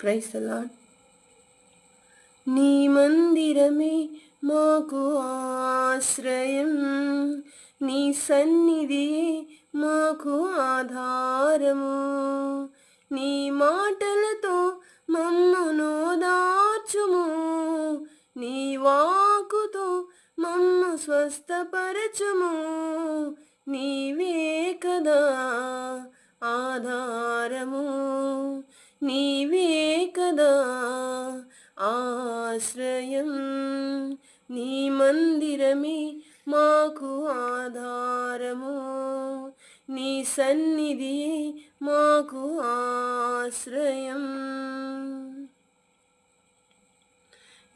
క్రైస్తలాడ్ నీ మందిరమే మాకు ఆశ్రయం. నీ సన్నిధియే మాకు ఆధారము. నీ మాటలతో మమ్మను దాచుము. నీ వాకుతో మమ్ము స్వస్థపరచుము. నీవే కదా ఆధారము. నీవే ఆశ్రయం. నీ మందిరమే మాకు ఆధారము. నీ సన్నిధి మాకు ఆశ్రయం.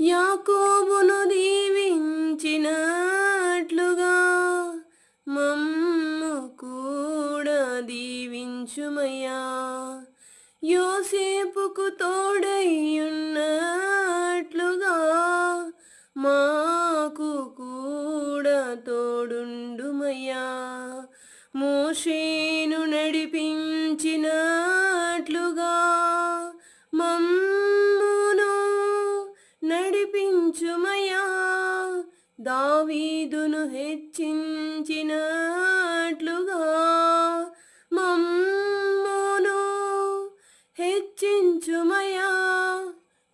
యాకోబును దీవించినట్లుగా మమ్ము కూడా దీవించుమయ్యా. యోసేపుకు తోడయ్యున్నట్లుగా మాకు కూడా తోడుండుమయ్యా. మోషేను నడిపించినట్లుగా మమ్మును నడిపించుమయ్యా. దావీదును హెచ్చించినట్లుగా మమ్మును హెచ్చించుమయ్యా.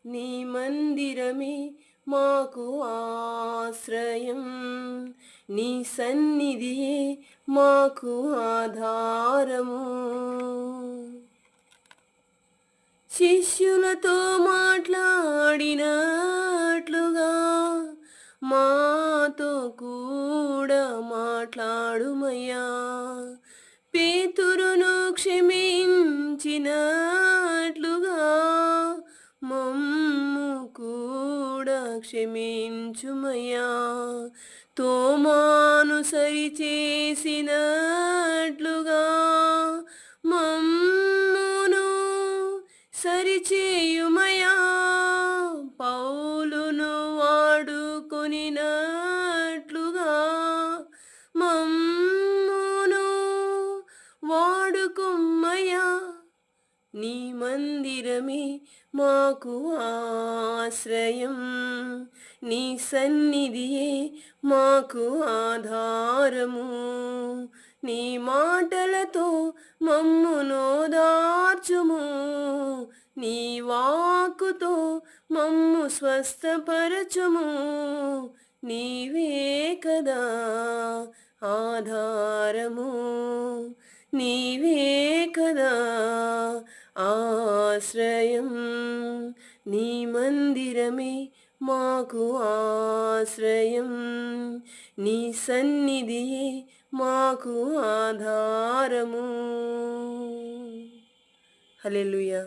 నీ మందిరమే మాకు ఆశ్రయం. నీ సన్నిధియే మాకు ఆధారము. శిష్యులతో మాట్లాడినట్లుగా మాతో కూడా మాట్లాడుమయ్యా. పేతురును క్షమించినట్లుగా కూడా క్షమించుమయ్యా. తోమాను సరిచేసినట్లుగా మమ్మును సరిచేయుమయా పౌలును వాడుకొనినా నీ మందిరమే మాకు ఆశ్రయం. నీ సన్నిధియే మాకు ఆధారము. నీ మాటలతో మమ్మునోదార్చుము నీ వాకుతో మమ్ము స్వస్థపరచుము. నీవే కదా ఆధారము. నీవే కదా ఆశ్రయం. నీ మందిరమే మాకు ఆశ్రయం. నీ సన్నిధియే మాకు ఆధారము. హల్లెలూయా.